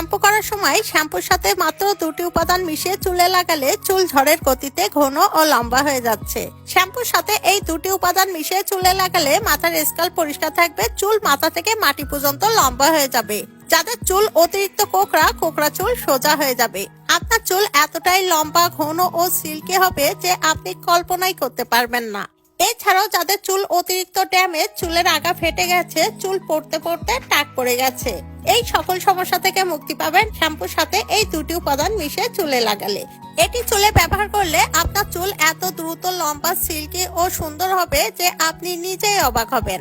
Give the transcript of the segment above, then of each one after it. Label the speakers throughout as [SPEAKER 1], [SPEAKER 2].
[SPEAKER 1] Shampoo করার সময় শ্যাম্পুর সাথে মাত্র দুটি উপাদান মিশিয়ে চুলে লাগালে চুল ঝড়ের গতিতে ঘন ও লম্বা হয়ে যাচ্ছে। শ্যাম্পুর সাথে এই দুটি উপাদান মিশিয়ে চুলে লাগালে মাথার স্কাল পরিষ্কার থাকবে, চুল মাথা থেকে মাটি পর্যন্ত লম্বা হয়ে যাবে। যাদের চুল অতিরিক্ত কোকড়া কোকড়া চুল সোজা হয়ে যাবে। আপনার চুল এতটাই লম্বা, ঘন ও সিল্কি হবে যে আপনি কল্পনাই করতে পারবেন না। এছাড়াও যাদের চুল অতিরিক্ত ড্যামেজ চুলের আগা ফেটে গেছে, চুল পড়তে পড়তে টাক পড়ে গেছে। এই সকল সমস্যা থেকে মুক্তি পাবেন শ্যাম্পুর সাথে এই দুটি উপাদান মিশে চুলে লাগালে। এটি চুলে ব্যবহার করলে আপনার চুল এত দ্রুত, লম্বা সিল্কি ও সুন্দর হবে যে আপনি নিজেই অবাক হবেন।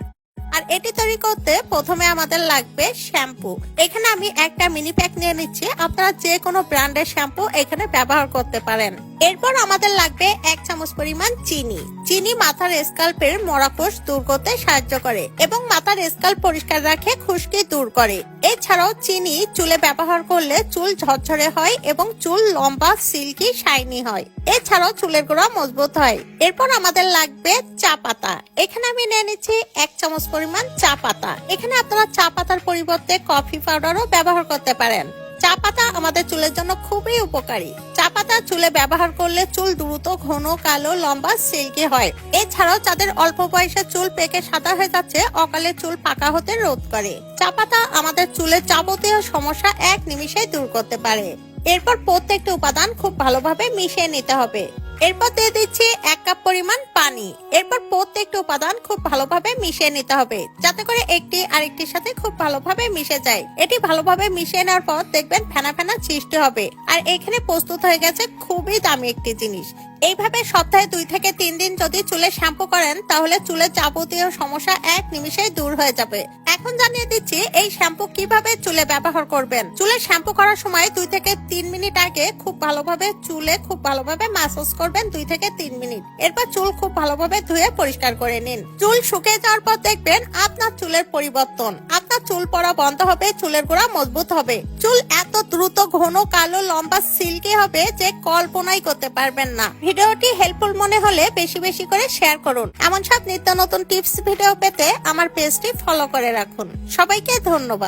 [SPEAKER 1] আর এটি তৈরি করতে প্রথমে আমাদের লাগবে শ্যাম্পু। এখানে আমি একটা মিনি প্যাক নিয়ে নিচ্ছি। আপনারা যে কোনো ব্র্যান্ডের শ্যাম্পু এখানে ব্যবহার করতে পারেন। এরপর আমাদের লাগবে এক চামচ পরিমাণ চিনি। চিনি মাথার স্কাল্পের মরাকোষ দূর করতে সাহায্য করে এবং মাথার স্কাল্প পরিষ্কার রাখে খুশকি দূর করে। এছাড়াও চিনি চুলে ব্যবহার করলে চুল ঝরঝরে হয় এবং চুল লম্বা, সিল্কি, শাইনি হয়। এছাড়াও চুলের গোড়া মজবুত হয়। এরপর আমাদের লাগবে চা পাতা। এখানে আমি নিয়ে নিচ্ছি এক চামচ পরিমাণ চা পাতা। এখানে আপনারা চা পাতার পরিবর্তে কফি পাউডারও ব্যবহার করতে পারেন। চা পাতা আমাদের চুলের জন্য খুবই উপকারী। চা পাতা চুলে ব্যবহার করলে চুল দ্রুত ঘন, কালো, লম্বা, সিল্কি হয়। এছাড়াও যাদের অল্প বয়সে চুল পেকে সাদা হয়ে যাচ্ছে, অকালে চুল পাকা হতে রোধ করে। চা পাতা আমাদের চুলের যাবতীয় সমস্যা এক নিমিষেই দূর করতে পারে। এরপর প্রত্যেকটা উপাদান খুব ভালোভাবে মিশিয়ে নিতে হবে। এরপর দিয়ে দিচ্ছি এক কাপ পরিমাণ পানি। এরপর প্রত্যেকটা উপাদান খুব ভালোভাবে মিশিয়ে নিতে হবে, যাতে করে একটি আরেকটির সাথে খুব ভালোভাবে মিশে যায়। এটি ভালোভাবে মিশিয়ে নেওয়ার পর দেখবেন ফেনা ফেনা সৃষ্টি হবে। আর এখানে প্রস্তুত হয়ে গেছে খুবই দামি একটি জিনিস। এইভাবে সপ্তাহে দুই থেকে তিন দিন যদি চুলে শ্যাম্পু করেন, তাহলে চুলের যাবতীয় সমস্যা এক নিমিষেই দূর হয়ে যাবে। এখন জানিয়ে দিচ্ছি, এই শ্যাম্পু কীভাবে চুলে ব্যবহার করবেন? চুলে শ্যাম্পু করার সময় দুই থেকে তিন মিনিট আগে খুব ভালোভাবে চুলে খুব ভালোভাবে মাসাজ করবেন দুই থেকে তিন মিনিট। এরপর চুল খুব ভালোভাবে ধুয়ে পরিষ্কার করে নিন। চুল শুকিয়ে যাওয়ার পর দেখবেন আপনার চুলের পরিবর্তন। চুল পড়া বন্ধ হবে, চুলের গোড়া মজবুত হবে। চুল এত দ্রুত ঘন, কালো, লম্বা, সিল্কি হবে যে কল্পনাই করতে পারবেন না। ভিডিওটি হেল্পফুল মনে হলে বেশি বেশি করে শেয়ার করুন। এমন সব নিত্য নতুন টিপস ভিডিও পেতে আমার পেজটি ফলো করে রাখুন। সবাইকে ধন্যবাদ।